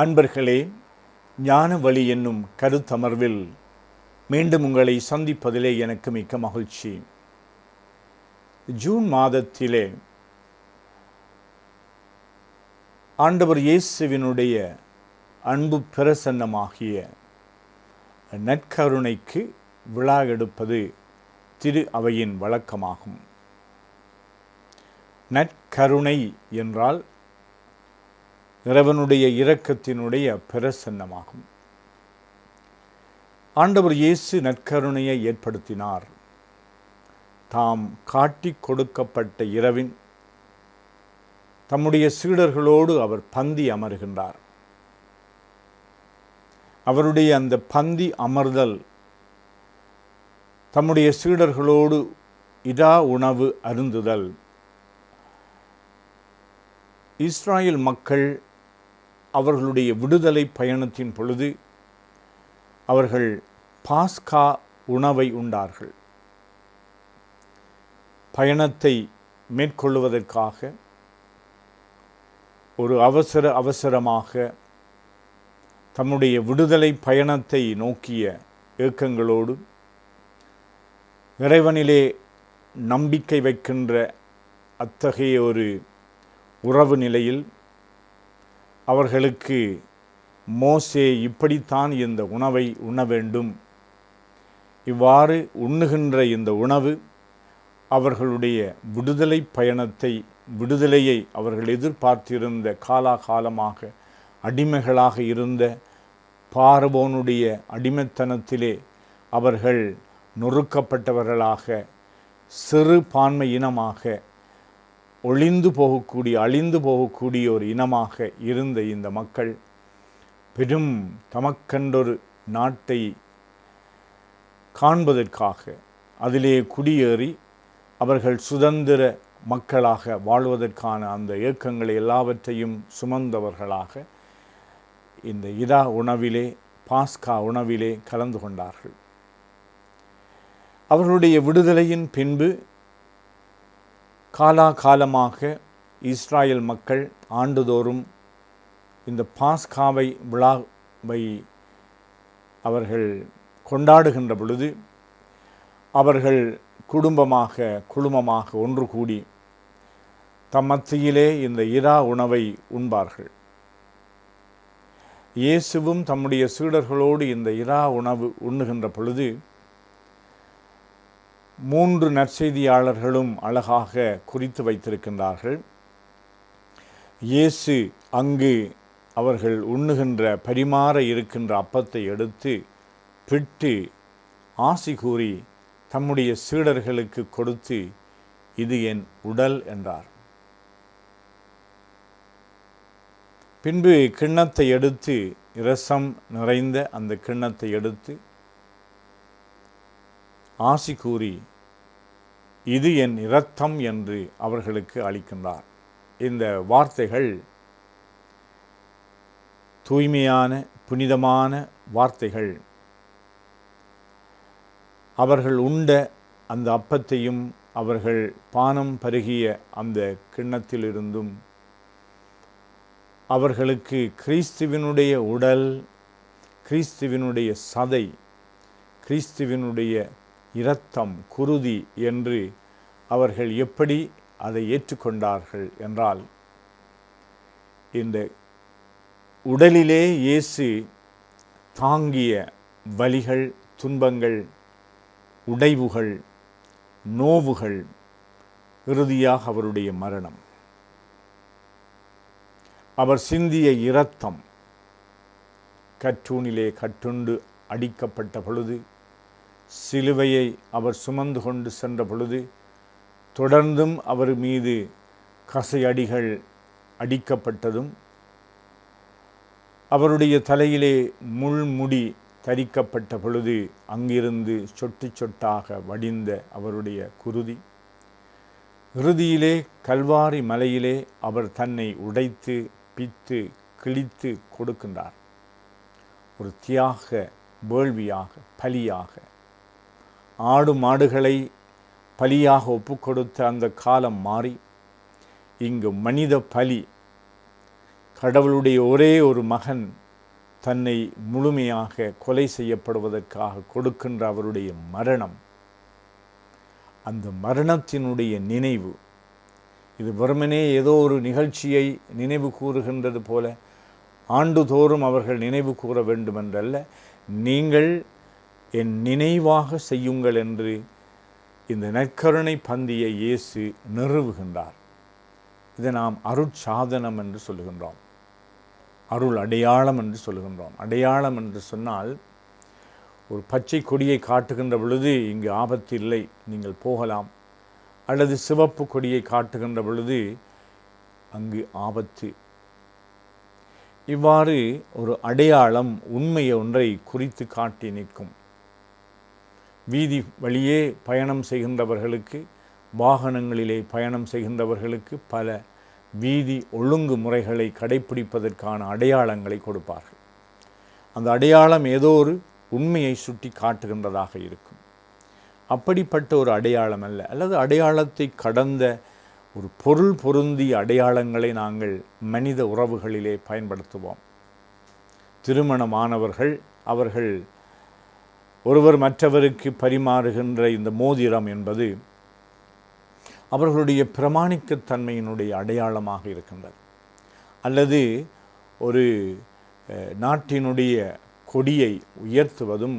அன்பர்களே ஞான வழி என்னும் கருத்தமர்வில் மீண்டும் உங்களை சந்திப்பதிலே எனக்கு மிக்க மகிழ்ச்சி. ஜூன் மாதத்திலே ஆண்டவர் இயேசுவினுடைய அன்பு பிரசன்னமாகிய நற்கருணைக்கு விழா எடுப்பது திரு அவையின் வழக்கமாகும். நற்கருணை என்றால் இறைவனுடைய இரக்கத்தினுடைய பிரசன்னமாகும். ஆண்டவர் இயேசு நற்கருணையை ஏற்படுத்தினார். தாம் காட்டி கொடுக்கப்பட்ட இரவின் தம்முடைய சீடர்களோடு அவர் பந்தி அமர்கின்றார். அவருடைய அந்த பந்தி அமர்தல் தம்முடைய சீடர்களோடு இதா உணவு அருந்துதல். இஸ்ராயல் மக்கள் அவர்களுடைய விடுதலை பயணத்தின் பொழுது அவர்கள் பாஸ்கா உணவை உண்டார்கள். பயணத்தை மேற்கொள்வதற்காக ஒரு அவசர அவசரமாக தம்முடைய விடுதலை பயணத்தை நோக்கிய ஏக்கங்களோடு இறைவனிலே நம்பிக்கை வைக்கின்ற அத்தகைய ஒரு உறவு நிலையில் அவர்களுக்கு மோசே இப்படித்தான் இந்த உணவை உண்ண வேண்டும். இவ்வாறு உண்ணுகின்ற இந்த உணவு அவர்களுடைய விடுதலை பயணத்தை விடுதலையை அவர்கள் எதிர்பார்த்திருந்த காலாகாலமாக அடிமைகளாக இருந்த பார்வோனுடைய அடிமைத்தனத்திலே அவர்கள் நொறுக்கப்பட்டவர்களாக சிறு பான்மை இனமாக ஒளிந்து போகக்கூடிய அழிந்து போகக்கூடிய ஒரு இனமாக இருந்த இந்த மக்கள் பெரும் தமக்கண்டொரு நாட்டை காண்பதற்காக அதிலே குடியேறி அவர்கள் சுதந்திர மக்களாக வாழ்வதற்கான அந்த இயக்கங்களை எல்லாவற்றையும் சுமந்தவர்களாக இந்த இதா உணவிலே பாஸ்கா உணவிலே கலந்து கொண்டார்கள். அவர்களுடைய விடுதலையின் பின்பு காலாகாலமாக இஸ்ராயல் மக்கள் ஆண்டுதோறும் இந்த பாஸ்காவை விழாவை அவர்கள் கொண்டாடுகின்ற பொழுது அவர்கள் குடும்பமாக குழுமமாக ஒன்று கூடி தம் மத்தியிலே இந்த இரா உணவை உண்பார்கள். இயேசுவும் தம்முடைய சீடர்களோடு இந்த இரா உணவு உண்ணுகின்ற பொழுது மூன்று நற்செய்தியாளர்களும் அழகாக குறித்து வைத்திருக்கின்றார்கள். இயேசு அங்கு அவர்கள் உண்ணுகின்ற பரிமாற இருக்கின்ற அப்பத்தை எடுத்து பிட்டு ஆசி கூறி தம்முடைய சீடர்களுக்கு கொடுத்து இது என் உடல் என்றார். பின்பு கிண்ணத்தை எடுத்து இரசம் நிறைந்த அந்த கிண்ணத்தை எடுத்து ஆசி கூறி இது என் இரத்தம் என்று அவர்களுக்கு அளிக்கின்றார். இந்த வார்த்தைகள் தூய்மையான புனிதமான வார்த்தைகள். அவர்கள் உண்ட அந்த அப்பத்தையும் அவர்கள் பானம் பருகிய அந்த கிண்ணத்திலிருந்தும் அவர்களுக்கு கிறிஸ்துவினுடைய உடல் கிறிஸ்துவினுடைய சதை கிறிஸ்துவினுடைய இரத்தம் குருதி என்று அவர்கள் எப்படி அதை ஏற்றுக்கொண்டார்கள் என்றால் இந்த உடலிலே இயேசு தாங்கிய வலிகள் துன்பங்கள் உடைவுகள் நோவுகள் இறுதியாக அவருடைய மரணம். அவர் சிந்திய இரத்தம் கற்றூனிலே கட்டுண்டு அடிக்கப்பட்ட பொழுது சிலுவையை அவர் சுமந்து கொண்டு சென்ற பொழுது தொடர்ந்தும் அவர் மீது கசையடிகள் அடிக்கப்பட்டதும் அவருடைய தலையிலே முள்முடி தரிக்கப்பட்ட பொழுது அங்கிருந்து சொட்டு சொட்டாக வடிந்த அவருடைய குருதி. இறுதியிலே கல்வாரி மலையிலே அவர் தன்னை உடைத்து பித்து கிழித்து கொடுக்கின்றார். ஒரு தியாக வேள்வியாக பலியாக ஆடு மாடுகளை பலியாக ஒப்புக்கொடுத்த அந்த காலம் மாறி இங்கு மனித பலி. கடவுளுடைய ஒரே ஒரு மகன் தன்னை முழுமையாக கொலை செய்யப்படுவதற்காக கொடுக்கின்ற அவருடைய மரணம். அந்த மரணத்தினுடைய நினைவு இது வெறுமனே ஏதோ ஒரு நிகழ்ச்சியை நினைவு கூறுகின்றது போல ஆண்டுதோறும் அவர்கள் நினைவு கூற வேண்டுமென்றல்ல நீங்கள் என் நினைவாக செய்யுங்கள் என்று இந்த நற்கருணை பந்தியை இயேசு நிறுவுகின்றார். இதை நாம் அருட்சாதனம் என்று சொல்லுகின்றோம். அருள் அடையாளம் என்று சொல்லுகின்றோம். அடையாளம் என்று சொன்னால் ஒரு பச்சை கொடியை காட்டுகின்ற பொழுது இங்கு ஆபத்து இல்லை நீங்கள் போகலாம். அல்லது சிவப்பு கொடியை காட்டுகின்ற பொழுது அங்கு ஆபத்து. இவ்வாறு ஒரு அடையாளம் உண்மையை ஒன்றை குறித்து காட்டி நிற்கும். வீதி வழியே பயணம் செய்கின்றவர்களுக்கு வாகனங்களிலே பயணம் செய்கின்றவர்களுக்கு பல வீதி ஒழுங்கு முறைகளை கடைப்பிடிப்பதற்கான அடையாளங்களை கொடுப்பார்கள். அந்த அடையாளம் ஏதோ ஒரு உண்மையை சுட்டி காட்டுகின்றதாக இருக்கும். அப்படிப்பட்ட ஒரு அடையாளம் அல்ல அல்லது அடையாளத்தை கடந்த ஒரு பொருள் பொருந்திய அடையாளங்களை நாங்கள் மனித உறவுகளிலே பயன்படுத்துவோம். திருமணமானவர்கள் அவர்கள் ஒருவர் மற்றவருக்கு பரிமாறுகின்ற இந்த மோதிரம் என்பது அவர்களுடைய பிரமாணிக்கத்தன்மையினுடைய அடையாளமாக இருக்கின்றது. அல்லது ஒரு நாட்டினுடைய கொடியை உயர்த்துவதும்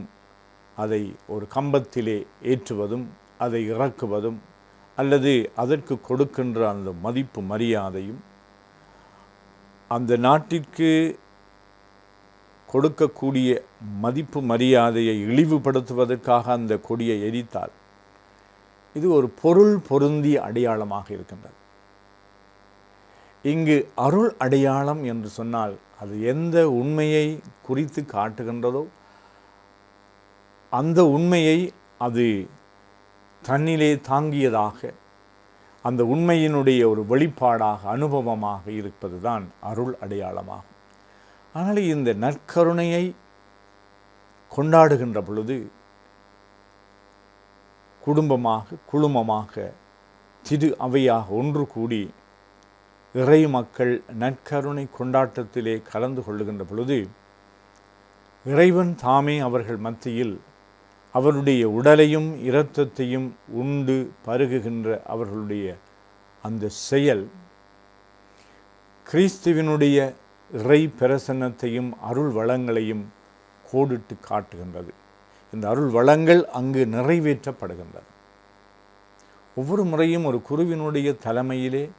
அதை ஒரு கம்பத்திலே ஏற்றுவதும் அதை இறக்குவதும் அல்லது அதற்கு கொடுக்கின்ற அந்த மதிப்பு மரியாதையும் அந்த நாட்டிற்கு கொடுக்கக்கூடிய மதிப்பு மரியாதையை இழிவுபடுத்துவதற்காக அந்த கொடியை எரித்தால் இது ஒரு பொருள் பொருந்திய அடையாளமாக இருக்கின்றது. இங்கு அருள் அடையாளம் என்று சொன்னால் அது எந்த உண்மையை குறித்து காட்டுகின்றதோ அந்த உண்மையை அது தன்னிலே தாங்கியதாக அந்த உண்மையினுடைய ஒரு வெளிப்பாடாக அனுபவமாக இருப்பது தான் அருள் அடையாளமாகும். ஆனால் இந்த நற்கருணையை கொண்டாடுகின்ற பொழுது குடும்பமாக குழுமமாக திரு அவையாக ஒன்று கூடி இறை மக்கள் நற்கருணை கொண்டாட்டத்திலே கலந்து கொள்ளுகின்ற பொழுது இறைவன் தாமே அவர்கள் மத்தியில் அவருடைய உடலையும் இரத்தத்தையும் உண்டு பருகுகின்ற அவர்களுடைய அந்த செயல் கிறிஸ்துவினுடைய இறை பிரசன்னத்தையும் அருள் வளங்களையும் கோடிட்டு காட்டுகின்றது. இந்த அருள் வளங்கள் அங்கு நிறைவேற்றப்படுகின்றது. ஒவ்வொரு முறையும் ஒரு குருவினுடைய தலைமையிலே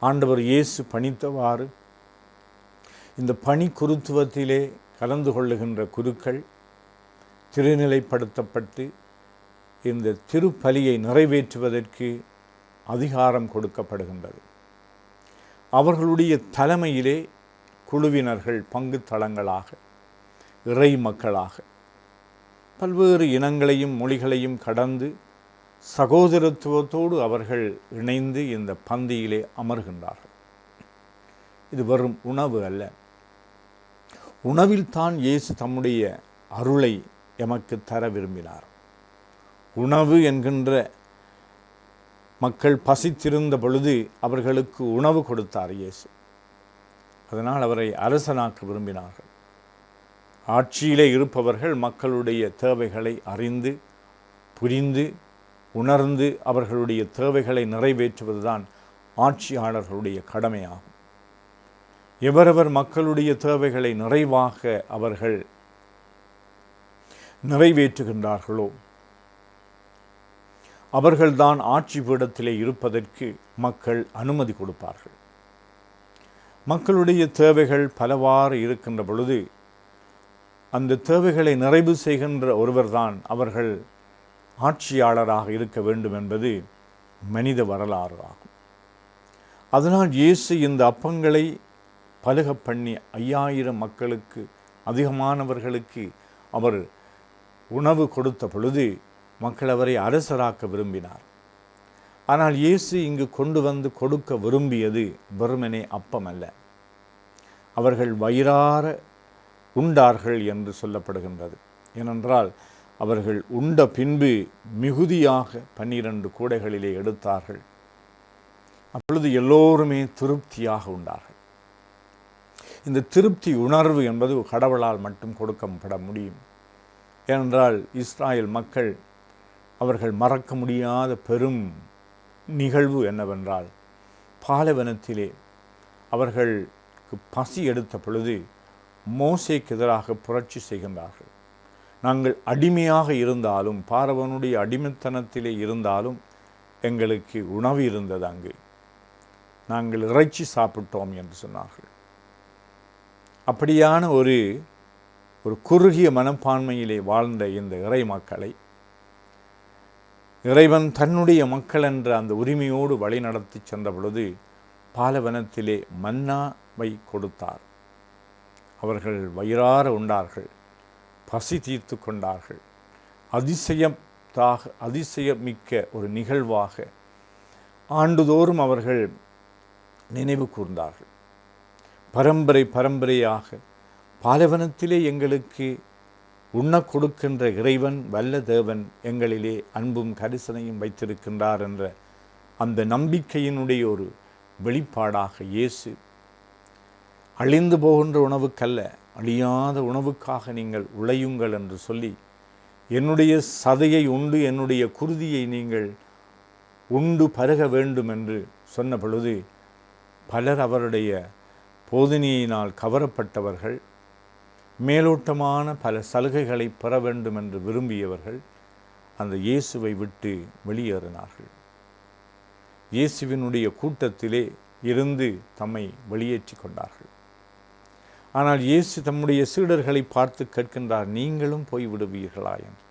ஆண்டவர் இயேசு பணித்தவாறு இந்த பணி குருத்துவத்திலே கலந்து கொள்ளுகின்ற குருக்கள் திருநிலைப்படுத்தப்பட்டு இந்த திருப்பலியை நிறைவேற்றுவதற்கு அதிகாரம் கொடுக்கப்படுகின்றது. அவர்களுடைய தலைமையிலே குழுவினர்கள் பங்கு தளங்களாக இறை மக்களாக பல்வேறு இனங்களையும் மொழிகளையும் கடந்து சகோதரத்துவத்தோடு அவர்கள் இணைந்து இந்த பந்தியிலே அமர்கின்றார்கள். இது வெறும் உணவு அல்ல. உணவில்தான் இயேசு தம்முடைய அருளை எமக்கு தர விரும்பினார். உணவு என்கின்ற மக்கள் பசித்திருந்த பொழுது அவர்களுக்கு உணவு கொடுத்தார் இயேசு. அதனால் அவரை அரசனாக்க விரும்பினார்கள். ஆட்சியிலே இருப்பவர்கள் மக்களுடைய தேவைகளை அறிந்து புரிந்து உணர்ந்து அவர்களுடைய தேவைகளை நிறைவேற்றுவதுதான் ஆட்சியாளர்களுடைய கடமையாகும். எவரவர் மக்களுடைய தேவைகளை நிறைவாக அவர்கள் நிறைவேற்றுகின்றார்களோ அவர்கள்தான் ஆட்சி பீடத்திலே இருப்பதற்கு மக்கள் அனுமதி கொடுப்பார்கள். மக்களுடைய தேவைகள் பலவாறு இருக்கின்ற பொழுது அந்த தேவைகளை நிறைவு செய்கின்ற ஒருவர்தான் அவர்கள் ஆட்சியாளராக இருக்க வேண்டும் என்பது மனித வரலாறு ஆகும். அதனால் இயேசு இந்த அப்பங்களை பலுக பண்ணி ஐயாயிரம் மக்களுக்கு அதிகமானவர்களுக்கு அவர் உணவு கொடுத்த பொழுது மக்கள் அவரை அரசராக்க விரும்பினார் ஆனால் இயேசு இங்கு கொண்டு வந்து கொடுக்க விரும்பியது வெறுமனே அப்பம் அல்ல அவர்கள் வயிறார உண்டார்கள் என்று சொல்லப்படுகின்றது. ஏனென்றால் அவர்கள் உண்ட பின்பு மிகுதியாக பன்னிரண்டு கூடைகளிலே எடுத்தார்கள். அப்பொழுது எல்லோருமே திருப்தியாக உண்டார்கள். இந்த திருப்தி உணர்வு என்பது கடவுளால் மட்டும் கொடுக்கப்பட முடியும். ஏனென்றால் இஸ்ராயல் மக்கள் அவர்கள் மறக்க முடியாத பெரும் நிகழ்வு என்னவென்றால் பாலைவனத்திலே அவர்களுக்கு பசி எடுத்த பொழுது மோசைக்கு எதிராக புரட்சி செய்கின்றார்கள். நாங்கள் அடிமையாக இருந்தாலும் பாரவனுடைய அடிமைத்தனத்திலே இருந்தாலும் எங்களுக்கு உணவு இருந்தது அங்கு. நாங்கள் இறைச்சி சாப்பிட்டோம் என்று சொன்னார்கள். அப்படியான ஒரு ஒரு குறுகிய மனப்பான்மையிலே வாழ்ந்த இந்த இறை மக்களை இறைவன் தன்னுடைய மக்கள் என்ற அந்த உரிமையோடு வழிநடத்தி சென்ற பொழுது பாலவனத்திலே மன்னாவை கொடுத்தார். அவர்கள் வயிறார உண்டார்கள் பசி தீர்த்து கொண்டார்கள். அதிசயத்தாக அதிசயமிக்க ஒரு நிகழ்வாக ஆண்டுதோறும் அவர்கள் நினைவு கூர்ந்தார்கள். பரம்பரை பரம்பரையாக பாலவனத்திலே எங்களுக்கு உண்ண கொடுக்கின்ற இறைவன் வல்ல தேவன் எங்களிலே அன்பும் கரிசனையும் வைத்திருக்கின்றார் என்ற அந்த நம்பிக்கையினுடைய ஒரு வெளிப்பாடாக இயேசு அழிந்து போகின்ற உணவுக்கல்ல அழியாத உணவுக்காக நீங்கள் உழையுங்கள் என்று சொல்லி என்னுடைய சதையை உண்டு என்னுடைய குருதியை நீங்கள் உண்டு பருக வேண்டும் என்று சொன்ன பொழுது பலர் அவருடைய போதனையினால் கவரப்பட்டவர்கள். மேலோட்டமான பல சலுகைகளை பெற வேண்டும் என்று விரும்பியவர்கள் அந்த இயேசுவை விட்டு வெளியேறினார்கள். இயேசுவினுடைய கூட்டத்திலே இருந்து தம்மை வெளியேற்றி கொண்டார்கள். ஆனால் இயேசு தம்முடைய சீடர்களை பார்த்து கேட்கின்றார் நீங்களும் போய் விடுவீர்களா? என்று.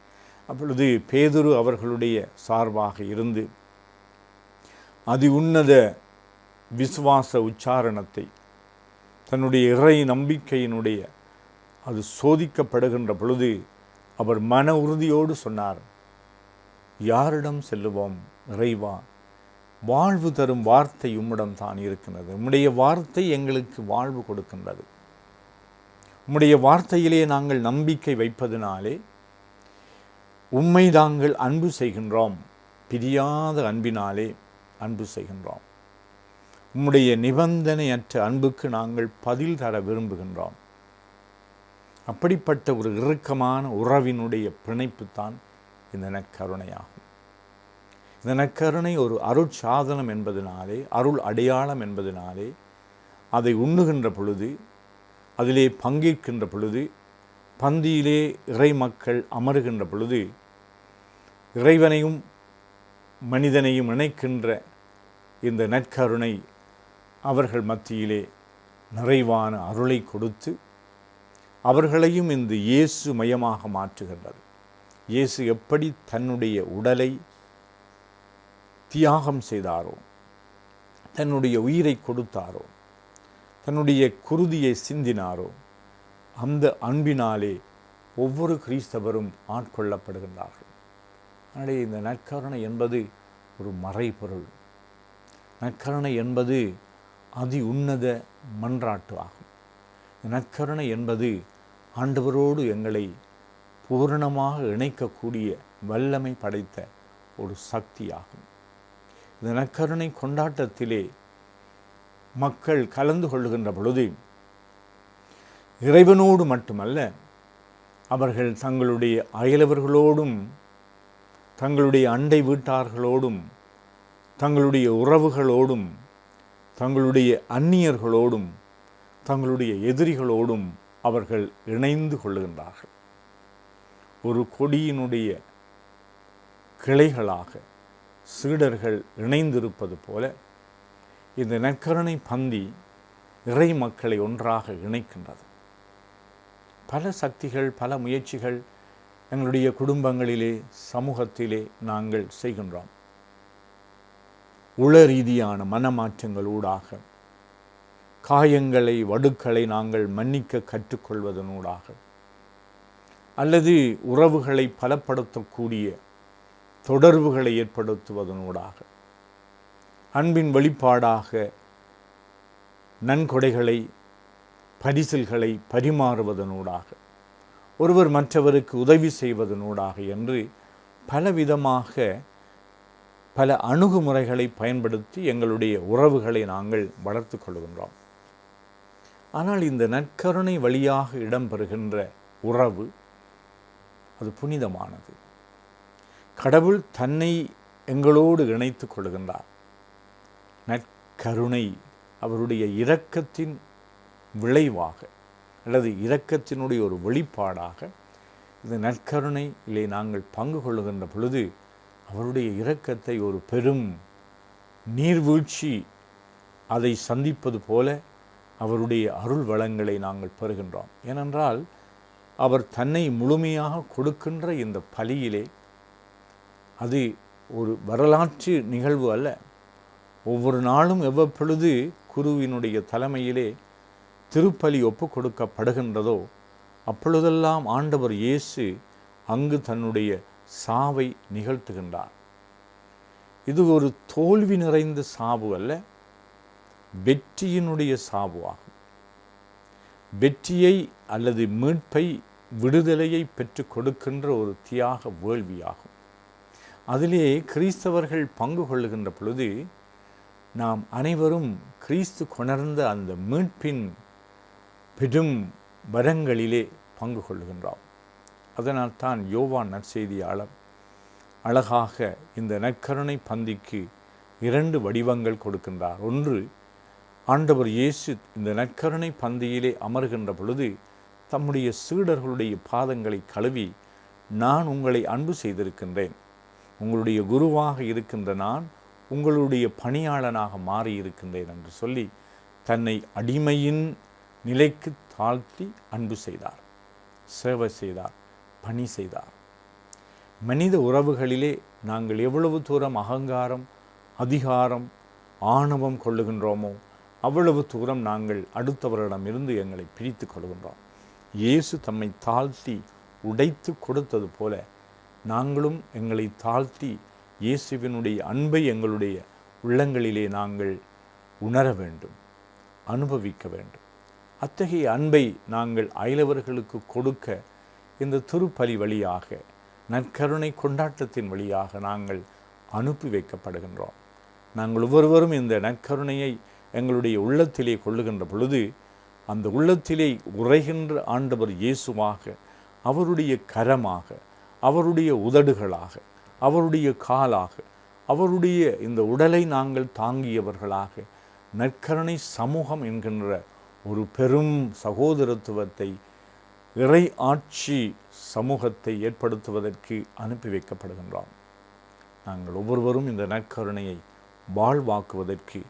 அப்பொழுது பேதுரு அவர்களுடைய சார்பாக இருந்து அதி உன்னத விசுவாச உச்சாரணத்தை தன்னுடைய இறை நம்பிக்கையினுடைய அது சோதிக்கப்படுகின்ற பொழுது அவர் மன உறுதியோடு சொன்னார் யாரிடம் செல்லுவோம்? இறைவா வாழ்வு தரும் வார்த்தை உம்மிடம் தான் இருக்கின்றது உம்முடைய வார்த்தை எங்களுக்கு வாழ்வு கொடுக்கின்றது. உம்முடைய வார்த்தையிலே நாங்கள் நம்பிக்கை வைப்பதினாலே உம்மை நாங்கள் அன்பு செய்கின்றோம். பிரியாத அன்பினாலே அன்பு செய்கின்றோம். உம்முடைய நிபந்தனையற்ற அன்புக்கு நாங்கள் பதில் தர விரும்புகின்றோம். அப்படிப்பட்ட ஒரு இறுக்கமான உறவினுடைய பிணைப்பு தான் இந்த நற்கருணையாகும். இந்த நற்கருணை ஒரு அருட்சாதனம் என்பதனாலே அருள் அடையாளம் என்பதனாலே அதை உண்ணுகின்ற பொழுது அதிலே பங்கேற்கின்ற பொழுது பந்தியிலே இறை மக்கள் அமருகின்ற பொழுது இறைவனையும் மனிதனையும் இணைக்கின்ற இந்த நற்கருணை அவர்கள் மத்தியிலே நிறைவான அருளை கொடுத்து அவர்களையும் இந்த இயேசு மயமாக மாற்றுகின்றது. இயேசு எப்படி தன்னுடைய உடலை தியாகம் செய்தாரோ தன்னுடைய உயிரை கொடுத்தாரோ தன்னுடைய குருதியை சிந்தினாரோ அந்த அன்பினாலே ஒவ்வொரு கிறிஸ்தவரும் ஆட்கொள்ளப்படுகின்றார்கள். எனவே இந்த நற்கருணை என்பது ஒரு மறைபொருள். நற்கருணை என்பது அதி உன்னத மன்றாட்டு ஆகும். நற்கருணை என்பது ஆண்டவரோடு எங்களை பூரணமாக இணைக்கக்கூடிய வல்லமை படைத்த ஒரு சக்தியாகும். தினக்கருணை கொண்டாட்டத்திலே மக்கள் கலந்து கொள்ளுகின்ற பொழுது இறைவனோடு மட்டுமல்ல அவர்கள் தங்களுடைய அயலவர்களோடும் தங்களுடைய அண்டை வீட்டார்களோடும் தங்களுடைய உறவுகளோடும் தங்களுடைய அந்நியர்களோடும் தங்களுடைய எதிரிகளோடும் அவர்கள் இணைந்து கொள்ளுகின்றார்கள். ஒரு கொடியினுடைய கிளைகளாக சீடர்கள் இணைந்திருப்பது போல இந்த நற்கருணை பந்தி இறை மக்களை ஒன்றாக இணைக்கின்றது. பல சக்திகள் பல முயற்சிகள் எங்களுடைய குடும்பங்களிலே சமூகத்திலே நாங்கள் செய்கின்றோம். உள ரீதியான மனமாற்றங்களூடாக காயங்களை வடுக்களை நாங்கள் மன்னிக்க கற்றுக்கொள்வதனூடாக. அல்லது உறவுகளை பலப்படுத்தக்கூடிய தொடர்புகளை ஏற்படுத்துவதனூடாக. அன்பின் வெளிப்பாடாக நன்கொடைகளை பரிசில்களை பரிமாறுவதனூடாக. ஒருவர் மற்றவருக்கு உதவி செய்வதனூடாக என்று பலவிதமாக பல அணுகுமுறைகளை பயன்படுத்தி எங்களுடைய உறவுகளை நாங்கள் வளர்த்து கொள்கின்றோம். ஆனால் இந்த நற்கருணை வழியாக இடம்பெறுகின்ற உறவு அது புனிதமானது. கடவுள் தன்னை எங்களோடு இணைத்து கொள்கின்றார். நற்கருணை அவருடைய இரக்கத்தின் விளைவாக அல்லது இரக்கத்தினுடைய ஒரு வெளிப்பாடாக இந்த நற்கருணையிலே நாங்கள் பங்கு கொள்ளுகின்ற பொழுது அவருடைய இரக்கத்தை ஒரு பெரும் நீர்வீழ்ச்சி அதை சந்திப்பது போல அவருடைய அருள் வளங்களை நாங்கள் பெறுகின்றோம். ஏனென்றால் அவர் தன்னை முழுமையாக கொடுக்கின்ற இந்த பலியிலே அது ஒரு வரலாற்று நிகழ்வு அல்ல. ஒவ்வொரு நாளும் எவ்வப்பொழுது குருவினுடைய தலைமையிலே திருப்பலி ஒப்பு கொடுக்கப்படுகின்றதோ அப்பொழுதெல்லாம் ஆண்டவர் இயேசு அங்கு தன்னுடைய சாவை நிகழ்த்துகின்றார். இது ஒரு தோல்வி நிறைந்த சாவு அல்ல. வெற்றியினுடைய சாவு ஆகும் வெற்றியை அல்லது மீட்பை விடுதலையை பெற்றுக் கொடுக்கின்ற ஒரு தியாக வேள்வியாகும். அதிலே கிறிஸ்தவர்கள் பங்கு கொள்ளுகின்ற பொழுது நாம் அனைவரும் கிறிஸ்து கொணர்ந்த அந்த மீட்பின் பெரும் வரங்களிலே பங்கு கொள்ளுகின்றோம். அதனால் தான் யோவான் நற்செய்தியாளர் அழகாக இந்த நற்கருணை பந்திக்கு இரண்டு வடிவங்கள் கொடுக்கின்றார். ஒன்று ஆண்டவர் இயேசு இந்த நற்கருணை பந்தியிலே அமர்கின்ற பொழுது தம்முடைய சீடர்களுடைய பாதங்களை கழுவி நான் உங்களை அன்பு செய்திருக்கின்றேன். உங்களுடைய குருவாக இருக்கின்ற நான் உங்களுடைய பணியாளனாக மாறி இருக்கின்றேன் என்று சொல்லி தன்னை அடிமையின் நிலைக்கு தாழ்த்தி அன்பு செய்தார் சேவை செய்தார் பணி செய்தார். மனித உறவுகளிலே நாங்கள் எவ்வளவு தூரம் அகங்காரம் அதிகாரம் ஆணவம் கொள்ளுகின்றோமோ அவ்வளவு தூரம் நாங்கள் அடுத்தவரிடமிருந்து எங்களை பிரித்து கொள்கின்றோம். இயேசு தம்மை தாழ்த்தி உடைத்து கொடுத்தது போல நாங்களும் எங்களை தாழ்த்தி இயேசுவினுடைய அன்பை எங்களுடைய உள்ளங்களிலே நாங்கள் உணர வேண்டும் அனுபவிக்க வேண்டும். அத்தகைய அன்பை நாங்கள் அயலவர்களுக்கு கொடுக்க இந்த திருப்பலி வழியாக நற்கருணை கொண்டாட்டத்தின் வழியாக நாங்கள் அனுப்பி வைக்கப்படுகின்றோம். நாங்கள் ஒவ்வொருவரும் இந்த நற்கருணையை எங்களுடைய உள்ளத்திலே கொள்ளுகின்ற பொழுது அந்த உள்ளத்திலே உரைகின்ற ஆண்டவர் இயேசுவாக அவருடைய கரமாக அவருடைய உதடுகளாக அவருடைய காலாக அவருடைய இந்த உடலை நாங்கள் தாங்கியவர்களாக நற்கருணை சமூகம் என்கின்ற ஒரு பெரும் சகோதரத்துவத்தை இறை ஆட்சி சமூகத்தை ஏற்படுத்துவதற்கு அனுப்பி வைக்கப்படுகின்றோம். நாங்கள் ஒவ்வொருவரும் இந்த நற்கருணையை வாழ்வாக்குவதற்கு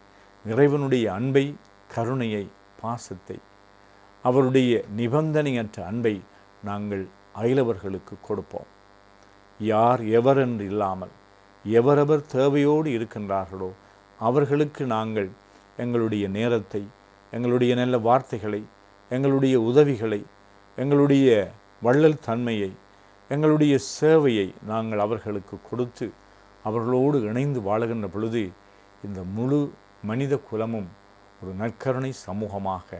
இறைவனுடைய அன்பை கருணையை பாசத்தை அவருடைய நிபந்தனையற்ற அன்பை நாங்கள் அயலவர்களுக்கு கொடுப்போம். யார் எவர் என்று இல்லாமல் எவரவர் தேவையோடு இருக்கின்றார்களோ அவர்களுக்கு நாங்கள் எங்களுடைய நேரத்தை எங்களுடைய நல்ல வார்த்தைகளை எங்களுடைய உதவிகளை எங்களுடைய வள்ளல் தன்மையை எங்களுடைய சேவையை நாங்கள் அவர்களுக்கு கொடுத்து அவர்களோடு இணைந்து வாழுகின்ற பொழுது இந்த முழு மனித குலமும் ஒரு நற்கருணை சமூகமாக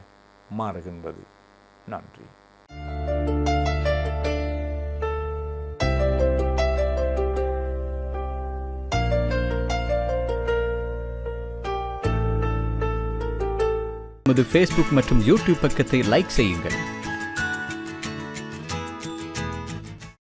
மாறுகின்றது. நன்றி. நமது ஃபேஸ்புக் மற்றும் யூடியூப் பக்கத்தை லைக் செய்யுங்கள்.